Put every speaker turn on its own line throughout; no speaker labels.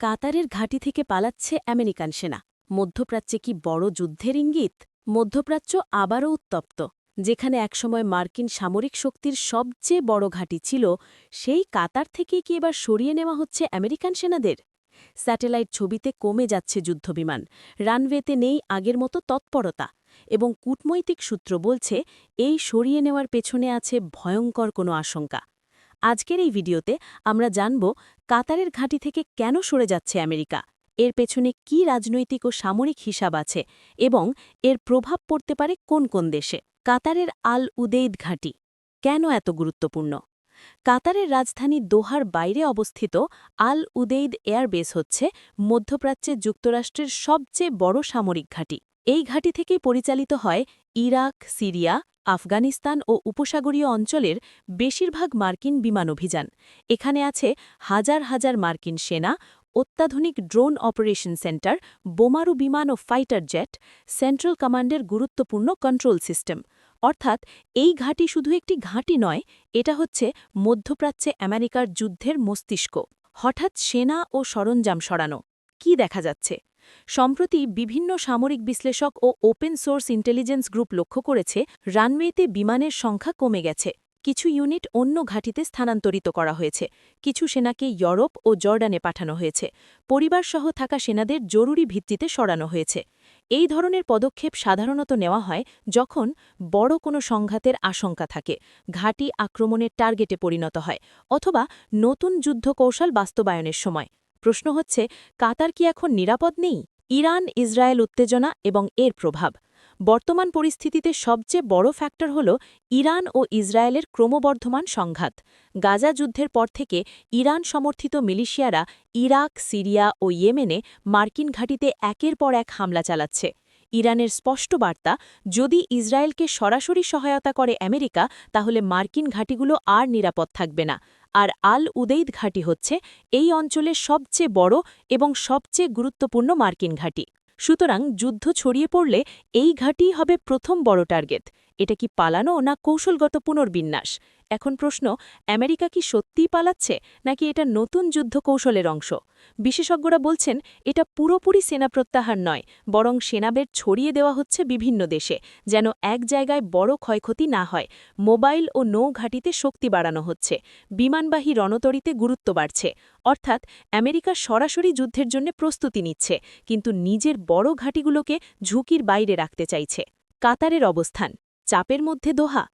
কাতারের ঘাঁটি থেকে পালাচ্ছে আমেরিকান সেনা। মধ্যপ্রাচ্যে কি বড় যুদ্ধের ইঙ্গিত? মধ্যপ্রাচ্য আবারও উত্তপ্ত, যেখানে একসময় মার্কিন সামরিক শক্তির সবচেয়ে বড় ঘাঁটি ছিল, সেই কাতার থেকেই কি এবার সরিয়ে নেওয়া হচ্ছে আমেরিকান সেনাদের? স্যাটেলাইট ছবিতে কমে যাচ্ছে যুদ্ধবিমান, রানওয়েতে নেই আগের মতো তৎপরতা, এবং কূটনৈতিক সূত্র বলছে, এই সরিয়ে নেওয়ার পেছনে আছে ভয়ঙ্কর কোনো আশঙ্কা। আজকের এই ভিডিওতে আমরা জানব কাতারের ঘাঁটি থেকে কেন সরে যাচ্ছে আমেরিকা, এর পেছনে কি রাজনৈতিক ও সামরিক হিসাব আছে এবং এর প্রভাব পড়তে পারে কোন কোন দেশে। কাতারের আল উদেইদ ঘাঁটি কেন এত গুরুত্বপূর্ণ? কাতারের রাজধানী দোহার বাইরে অবস্থিত আল উদেইদ এয়ারবেস হচ্ছে মধ্যপ্রাচ্যে যুক্তরাষ্ট্রের সবচেয়ে বড় সামরিক ঘাঁটি। এই ঘাঁটি থেকেই পরিচালিত হয় ইরাক, সিরিয়া, আফগানিস্তান ও উপসাগরীয় অঞ্চলের বেশিরভাগ মার্কিন বিমান অভিযান। এখানে আছে হাজার হাজার মার্কিন সেনা, অত্যাধুনিক ড্রোন অপারেশন সেন্টার, বোমারু বিমান ও ফাইটার জেট, সেন্ট্রাল কমান্ডের গুরুত্বপূর্ণ কন্ট্রোল সিস্টেম। অর্থাৎ এই ঘাঁটি শুধু একটি ঘাঁটি নয়, এটা হচ্ছে মধ্যপ্রাচ্যে আমেরিকার যুদ্ধের মস্তিষ্ক। হঠাৎ সেনা ও সরঞ্জাম সরানো। কি দেখা যাচ্ছে? সম্প্রতি বিভিন্ন সামরিক বিশ্লেষক ও ওপেন সোর্স ইন্টেলিজেন্স গ্রুপ লক্ষ্য করেছে, রানওয়েতে বিমানের সংখ্যা কমে গেছে। কিছু ইউনিট অন্য ঘাঁটিতে স্থানান্তরিত করা হয়েছে। কিছু সেনাকে ইউরোপ ও জর্ডানে পাঠানো হয়েছে। পরিবারসহ থাকা সেনাদের জরুরি ভিত্তিতে সরানো হয়েছে। এই ধরনের পদক্ষেপ সাধারণত নেওয়া হয় যখন বড় কোনো সংঘাতের আশঙ্কা থাকে, ঘাঁটি আক্রমণের টার্গেটে পরিণত হয়, অথবা নতুন যুদ্ধ কৌশল বাস্তবায়নের সময়। প্রশ্ন হচ্ছে, কাতার কি এখন নিরাপদ নেই? ইরান, ইসরায়েল উত্তেজনা এবং এর প্রভাব। বর্তমান পরিস্থিতিতে সবচেয়ে বড় ফ্যাক্টর হল ইরান ও ইসরায়েলের ক্রমবর্ধমান সংঘাত। গাজা যুদ্ধের পর থেকে ইরান সমর্থিত মিলিশিয়ারা ইরাক, সিরিয়া ও ইয়েমেনে মার্কিন ঘাঁটিতে একের পর এক হামলা চালাচ্ছে। ইরানের স্পষ্ট বার্তা, যদি ইসরায়েলকে সরাসরি সহায়তা করে আমেরিকা, তাহলে মার্কিন ঘাঁটিগুলো আর নিরাপদ থাকবে না। আর আল উদেইদ ঘাঁটি হচ্ছে এই অঞ্চলের সবচেয়ে বড় এবং সবচেয়ে গুরুত্বপূর্ণ মার্কিন ঘাঁটি। সুতরাং যুদ্ধ ছড়িয়ে পড়লে এই ঘাঁটিই হবে প্রথম বড় টার্গেট। এটা কি পালানো না কৌশলগত পুনর্বিন্যাস? এখন প্রশ্ন, আমেরিকা কি সত্যিই পালাচ্ছে, নাকি এটা নতুন যুদ্ধ কৌশলের অংশ? বিশেষজ্ঞরা বলছেন, এটা পুরোপুরি সেনা প্রত্যাহার নয়, বরং সেনাবের ছড়িয়ে দেওয়া হচ্ছে বিভিন্ন দেশে, যেন এক জায়গায় বড় ক্ষয়ক্ষতি না হয়, মোবাইল ও নৌ ঘাঁটিতে শক্তি বাড়ানো হচ্ছে, বিমানবাহী রণতরিতে গুরুত্ব বাড়ছে, অর্থাৎ আমেরিকা সরাসরি যুদ্ধের জন্য প্রস্তুতি নিচ্ছে, কিন্তু নিজের বড় ঘাঁটিগুলোকে ঝুঁকির বাইরে রাখতে চাইছে। কাতারের অবস্থান, চাপের মধ্যে দোহা।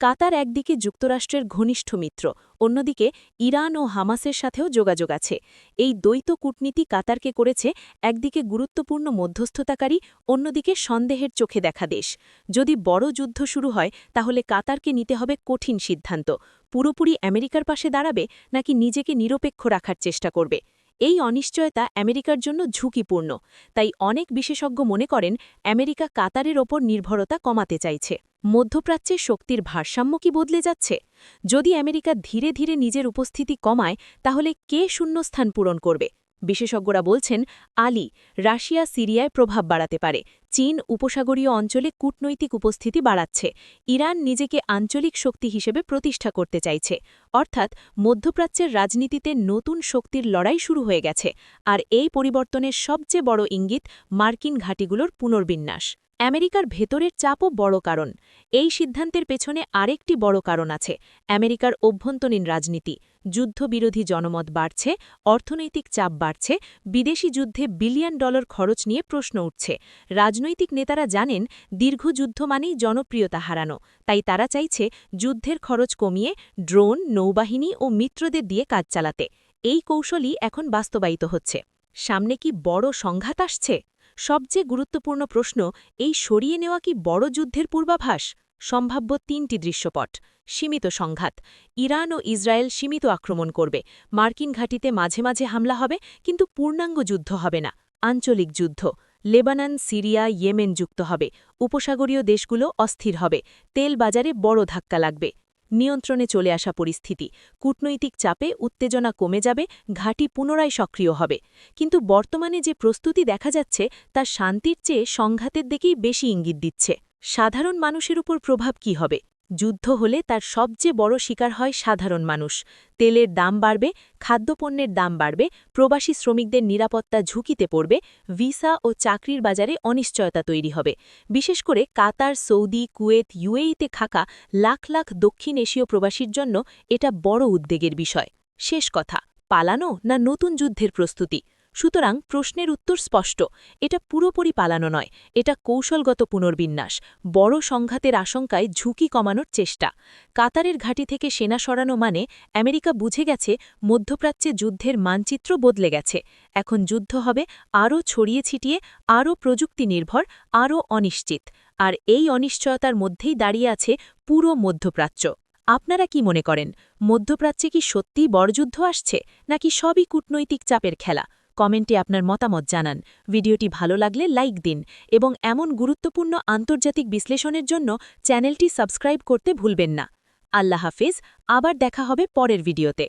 কাতার একদিকে যুক্তরাষ্ট্রের ঘনিষ্ঠ মিত্র, অন্যদিকে ইরান ও হামাসের সাথেও যোগাযোগ আছে। এই দ্বৈত কূটনীতি কাতারকে করেছে একদিকে গুরুত্বপূর্ণ মধ্যস্থতাকারী, অন্যদিকে সন্দেহের চোখে দেখা দেশ। যদি বড় যুদ্ধ শুরু হয়, তাহলে কাতারকে নিতে হবে কঠিন সিদ্ধান্ত। পুরোপুরি আমেরিকার পাশে দাঁড়াবে, নাকি নিজেকে নিরপেক্ষ রাখার চেষ্টা করবে? এই অনিশ্চয়তা আমেরিকার জন্য ঝুঁকিপূর্ণ, তাই অনেক বিশেষজ্ঞ মনে করেন আমেরিকা কাতারের ওপর নির্ভরতা কমাতে চাইছে। মধ্যপ্রাচ্যে শক্তির ভারসাম্য কি বদলে যাচ্ছে? যদি আমেরিকা ধীরে ধীরে নিজের উপস্থিতি কমায়, তাহলে কে শূন্যস্থান পূরণ করবে? বিশেষজ্ঞরা বলছেন, আলী রাশিয়া সিরিয়ায় প্রভাব বাড়াতে পারে। চীন উপসাগরীয় অঞ্চলে কূটনৈতিক উপস্থিতি বাড়াচ্ছে। ইরান নিজেকে আঞ্চলিক শক্তি হিসেবে প্রতিষ্ঠা করতে চাইছে। অর্থাৎ মধ্যপ্রাচ্যের রাজনীতিতে নতুন শক্তির লড়াই শুরু হয়ে গেছে। আর এই পরিবর্তনের সবচেয়ে বড় ইঙ্গিত মার্কিন ঘাঁটিগুলোর পুনর্বিন্যাস। আমেরিকার ভেতরের চাপও বড় কারণ। এই সিদ্ধান্তের পেছনে আরেকটি বড় কারণ আছে, আমেরিকার অভ্যন্তরীণ রাজনীতি। যুদ্ধবিরোধী জনমত বাড়ছে, অর্থনৈতিক চাপ বাড়ছে, বিদেশি যুদ্ধে বিলিয়ন ডলার খরচ নিয়ে প্রশ্ন উঠছে। রাজনৈতিক নেতারা জানেন, দীর্ঘ যুদ্ধ মানেই জনপ্রিয়তা হারানো। তাই তারা চাইছে যুদ্ধের খরচ কমিয়ে ড্রোন, নৌবাহিনী ও মিত্রদের দিয়ে কাজ চালাতে। এই কৌশলই এখন বাস্তবায়িত হচ্ছে। সামনে কি বড় সংঘাত আসছে? সবচেয়ে গুরুত্বপূর্ণ প্রশ্ন, এই সরিয়ে নেওয়া কি বড় যুদ্ধের পূর্বাভাস? সম্ভাব্য তিনটি দৃশ্যপট, সীমিত সংঘাত, ইরান ও ইসরায়েল সীমিত আক্রমণ করবে, মার্কিন ঘাঁটিতে মাঝে মাঝে হামলা হবে, কিন্তু পূর্ণাঙ্গ যুদ্ধ হবে না, আঞ্চলিক যুদ্ধ, লেবানন, সিরিয়া, ইয়েমেন যুক্ত হবে, উপসাগরীয় দেশগুলো অস্থির হবে, তেল বাজারে বড় ধাক্কা লাগবে। নিয়ন্ত্রণে চলে আসা পরিস্থিতি। কূটনৈতিক চাপে উত্তেজনা কমে যাবে, ঘাঁটি পুনরায় সক্রিয় হবে। কিন্তু বর্তমানে যে প্রস্তুতি দেখা যাচ্ছে, তা শান্তির চেয়ে সংঘাতের দিকেই বেশি ইঙ্গিত দিচ্ছে। সাধারণ মানুষের উপর প্রভাব কি হবে? যুদ্ধ হলে তার সবচেয়ে বড় শিকার হয় সাধারণ মানুষ। তেলের দাম বাড়বে, খাদ্যপণ্যের দাম বাড়বে, প্রবাসী শ্রমিকদের নিরাপত্তা ঝুঁকিতে পড়বে, ভিসা ও চাকরির বাজারে অনিশ্চয়তা তৈরি হবে। বিশেষ করে কাতার, সৌদি, কুয়েত, ইউএইতে থাকা লাখ লাখ দক্ষিণ এশীয় প্রবাসীর জন্য এটা বড় উদ্বেগের বিষয়। শেষ কথা, পালানো না নতুন যুদ্ধের প্রস্তুতি? সুতরাং প্রশ্নের উত্তর স্পষ্ট। এটা পুরোপুরি পালানো নয়, এটা কৌশলগত পুনর্বিন্যাস, বড় সংঘাতের আশঙ্কায় ঝুঁকি কমানোর চেষ্টা। কাতারের ঘাঁটি থেকে সেনা সরানো মানে আমেরিকা বুঝে গেছে মধ্যপ্রাচ্যে যুদ্ধের মানচিত্র বদলে গেছে। এখন যুদ্ধ হবে আরও ছড়িয়ে ছিটিয়ে, আরও প্রযুক্তি নির্ভর আরও অনিশ্চিত। আর এই অনিশ্চয়তার মধ্যেই দাঁড়িয়ে আছে পুরো মধ্যপ্রাচ্য। আপনারা কি মনে করেন, মধ্যপ্রাচ্যে কি সত্যিই বড়যুদ্ধ আসছে, নাকি সবই কূটনৈতিক চাপের খেলা? কমেন্টে আপনার মতামত জানান। ভিডিওটি ভালো লাগলে লাইক দিন এবং এমন গুরুত্বপূর্ণ আন্তর্জাতিক বিশ্লেষণের জন্য চ্যানেলটি সাবস্ক্রাইব করতে ভুলবেন না। আল্লাহ হাফিজ, আবার দেখা হবে পরের ভিডিওতে।